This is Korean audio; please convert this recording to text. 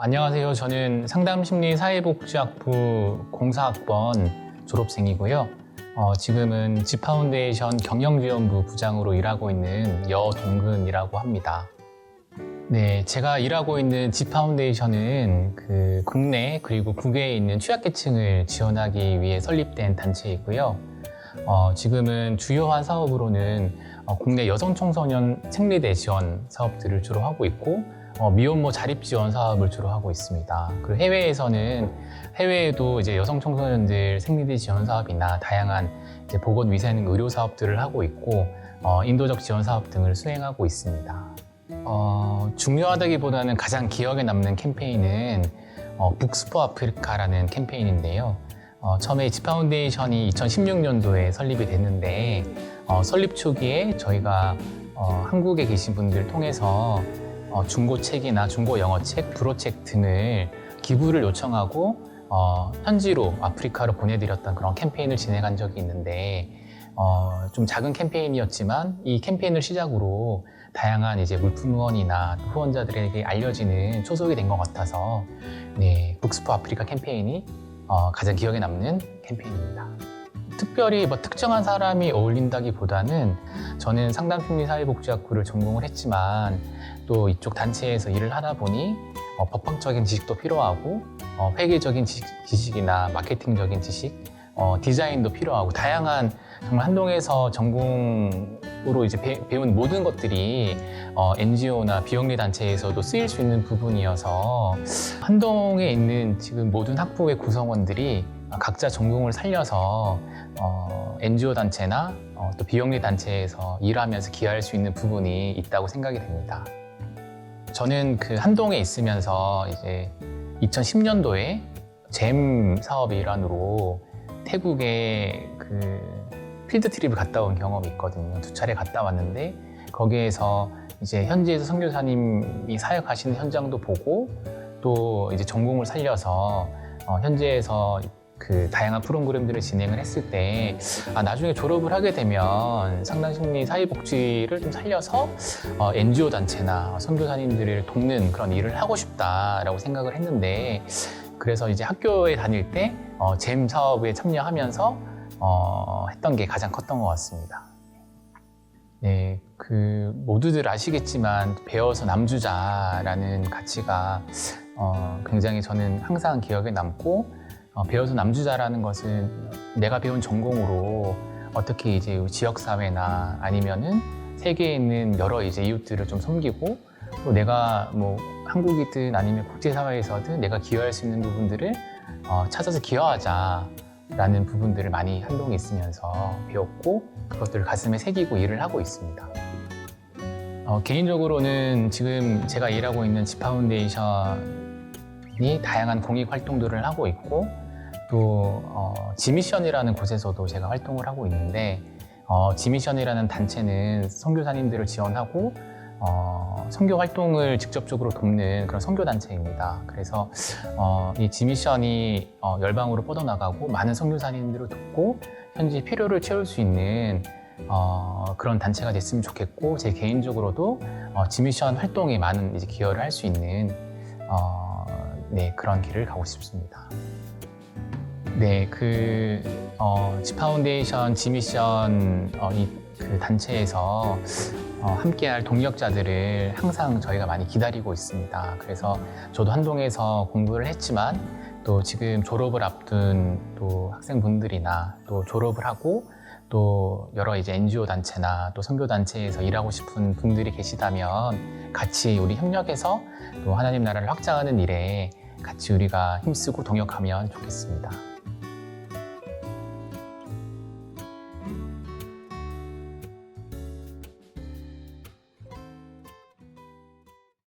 안녕하세요. 저는 상담심리 사회복지학부 공사학번 졸업생이고요. 어, 지금은 지파운데이션 경영지원부 부장으로 일하고 있는 여동근이라고 합니다. 네, 제가 일하고 있는 지파운데이션은 그 국내 그리고 국외에 있는 취약계층을 지원하기 위해 설립된 단체이고요. 어, 지금은 주요한 사업으로는 어, 국내 여성 청소년 생리대 지원 사업들을 주로 하고 있고 어, 미혼모 자립 지원 사업을 주로 하고 있습니다. 그리고 해외에서는 해외에도 이제 여성 청소년들 생리대 지원 사업이나 다양한 보건 위생 의료 사업들을 하고 있고 어, 인도적 지원 사업 등을 수행하고 있습니다. 어, 중요하다기보다는 가장 기억에 남는 캠페인은 어, 북스포 아프리카라는 캠페인인데요. 어, 처음에 지파운데이션이 2016년도에 설립이 됐는데 어, 설립 초기에 저희가 어, 한국에 계신 분들 통해서 어, 중고책이나 중고 영어책, 불어책 등을 기부를 요청하고 어, 현지로 아프리카로 보내드렸던 그런 캠페인을 진행한 적이 있는데 어, 좀 작은 캠페인이었지만 이 캠페인을 시작으로 다양한 이제 물품 후원이나 후원자들에게 알려지는 초석이 된 것 같아서 네, 북스포 아프리카 캠페인이 어, 가장 기억에 남는 캠페인입니다. 특별히 뭐 특정한 사람이 어울린다기보다는 저는 상담심리 사회복지학부를 전공을 했지만 또 이쪽 단체에서 일을 하다 보니 어, 법학적인 지식도 필요하고 어, 회계적인 지식, 이나 마케팅적인 지식, 어, 디자인도 필요하고 다양한 정말 한동에서 전공으로 이제 배, 배운 모든 것들이 어, NGO나 비영리 단체에서도 쓰일 수 있는 부분이어서 한동에 있는 지금 모든 학부의 구성원들이 각자 전공을 살려서 어, NGO 단체나 어, 또 비영리 단체에서 일하면서 기여할 수 있는 부분이 있다고 생각이 됩니다. 저는 그 한동에 있으면서 이제 2010년도에 잼 사업의 일환으로 태국에 그 필드 트립을 갔다 온 경험이 있거든요. 두 차례 갔다 왔는데 거기에서 이제 현지에서 선교사님이 사역하시는 현장도 보고 또 이제 전공을 살려서 어, 현지에서 그 다양한 프로그램들을 진행을 했을 때 아, 나중에 졸업을 하게 되면 상당심리 사회복지를 좀 살려서 어, NGO 단체나 선교사님들을 돕는 그런 일을 하고 싶다라고 생각을 했는데 그래서 이제 학교에 다닐 때 어, 잼 사업에 참여하면서 어, 했던 게 가장 컸던 것 같습니다. 네, 그 모두들 아시겠지만 배워서 남주자라는 가치가 어, 굉장히 저는 항상 기억에 남고 어, 배워서 남주자라는 것은 내가 배운 전공으로 어떻게 이제 지역 사회나 아니면은 세계에 있는 여러 이제 이웃들을 좀 섬기고 또 내가 뭐 한국이든 아니면 국제 사회에서든 내가 기여할 수 있는 부분들을 어, 찾아서 기여하자라는 부분들을 많이 한동에 있으면서 배웠고 그것들을 가슴에 새기고 일을 하고 있습니다. 어, 개인적으로는 지금 제가 일하고 있는 지파운데이션이 다양한 공익 활동들을 하고 있고 또 어, 지미션이라는 곳에서도 제가 활동을 하고 있는데 어, 지미션이라는 단체는 선교사님들을 지원하고 어, 선교 활동을 직접적으로 돕는 그런 선교 단체입니다. 그래서 어, 이 지미션이 어, 열방으로 뻗어나가고 많은 선교사님들을 돕고 현지 필요를 채울 수 있는 어, 그런 단체가 됐으면 좋겠고 제 개인적으로도 어, 지미션 활동에 많은 이제 기여를 할 수 있는 어, 네, 그런 길을 가고 싶습니다. 네, 그 어, 지파운데이션 지미션 어, 이 그 단체에서 어, 함께할 동력자들을 항상 저희가 많이 기다리고 있습니다. 그래서 저도 한동에서 공부를 했지만 또 지금 졸업을 앞둔 또 학생분들이나 또 졸업을 하고 또 여러 이제 NGO 단체나 또 선교 단체에서 일하고 싶은 분들이 계시다면 같이 우리 협력해서 또 하나님 나라를 확장하는 일에 같이 우리가 힘쓰고 동역하면 좋겠습니다.